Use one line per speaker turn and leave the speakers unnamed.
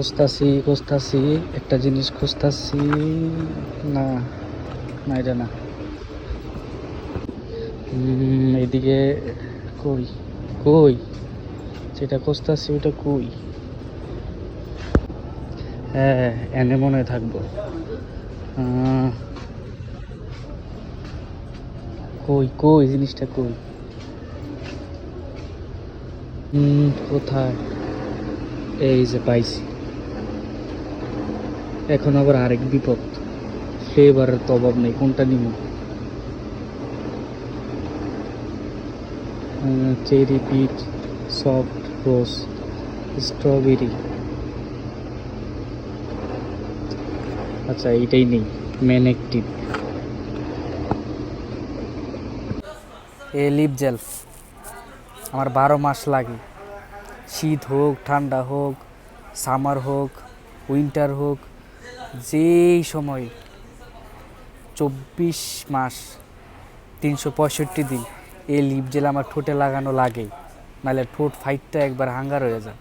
খুঁজতাছি খুঁজতাছি একটা জিনিস খুঁজতাছি। না না এটা না। উম, এইদিকে কই? কই? যেটা খুঁজতাছি ওটা কই? হ্যাঁ এনে মনে থাকব। কই কই জিনিসটা কই? কোথায়? এই যে পাইছি। এখন আবার আরেক বিপদ। সে ফ্লেভারের তো অভাব নেই, কোনটা নিব? Cherry peach soft rose, strawberry. আচ্ছা এইটাই নেই men active a lip gel. আমার বারো মাস লাগে। শীত হোক, ঠান্ডা হোক, সামার হোক, উইন্টার হোক যেই সময় চব্বিশ মাস তিনশো পঁয়ষট্টি দিন এই লিপ জেল আমার ঠোঁটে লাগানো লাগে, নাহলে ঠোঁট ফাইটটা একবার হাঙ্গার হয়ে যায়।